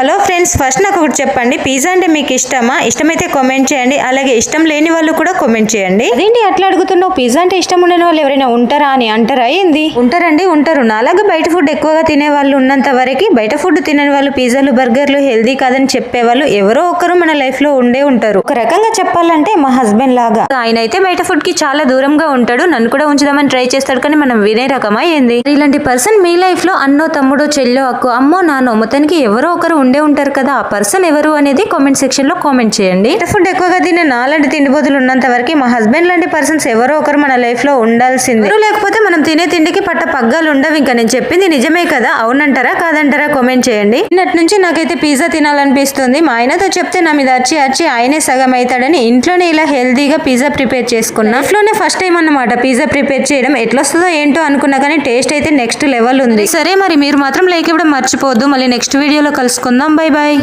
Hello friends first నాకు ఒకటి చెప్పండి. పిజ్జా అంటే మీకు ఇష్టమా? ఇష్టమైతే కామెంట్ చేయండి. అలాగే ఇష్టం లేని వాళ్ళు కూడా కామెంట్ చేయండి. అదేంటి అట్లా అడుగుతున్నావు? పిజ్జా అంటే ఇష్టం ఉండని వాళ్ళు ఎవరైనా ఉంటారా అని అంటారా ఏంది? ఉంటారండి ఉంటారు. నాలాగా బయట ఫుడ్ ఎక్కువగా తినే వాళ్ళు ఉన్నంత వరకు బయట ఫుడ్ తినని వాళ్ళు పిజ్జాలు బర్గర్లు హెల్దీ కాదని చెప్పే వాళ్ళు ఎవరో ఒకరు మన లైఫ్లో ఉండే ఉంటారు. ఒక రకంగా చెప్పాలంటే మా హస్బెండ్ లాగా. ఆయన అయితే బయట ఫుడ్కి చాలా దూరంగా ఉంటాడు. నన్ను కూడా ఉంచుదామని ట్రై చేస్తాడు కానీ మనం వినే రకమా ఏంది? ఇలాంటి పర్సన్ మీ లైఫ్లో అన్నో తమ్ముడో చెల్లో అక్కు అమ్మో నాన్నో మొత్తానికి ఎవరో ఒకరు ఉండే ఉంటారు కదా ఆ పర్సన్ ఎవరు అనేది కామెంట్ సెక్షన్లో కామెంట్ చేయండి. ఫుడ్ ఎక్కువగా తినే నాలాంటి తిండిపోతులు ఉన్నంత వరకు మా హస్బెండ్ లాంటి పర్సన్స్ ఎవరో ఒకరు మన లైఫ్లో ఉండాల్సింది. లేకపోతే మనం తినే తిండికి పట్ట పగ్గాలు ఉండవు ఇంకా నేను చెప్పింది నిజమే కదా? అవునంటారా? కాదంటారా? కామెంట్ చేయండి. నిన్నటి నుంచి నాకైతే పిజ్జా తినాలనిపిస్తుంది. మా ఆయనతో చెప్తే నా మీద అచ్చి అచ్చి ఆయనే సగం అవుతాడని ఇంట్లోనే ఇలా హెల్తీగా పిజ్జా ప్రిపేర్ చేసుకున్నా. ఇంట్లోనే ఫస్ట్ టైం అన్నమాట పిజ్జా ప్రిపేర్ చేయడం. ఎట్లొస్తుందో ఏంటో అనుకున్నా కానీ టేస్ట్ అయితే నెక్స్ట్ లెవెల్ ఉంది. సరే మరి మీరు మాత్రం లైక్ ఇవ్వడం మర్చిపోద్దు మళ్ళీ నెక్స్ట్ వీడియోలో కలుసుకుందాం. Bye bye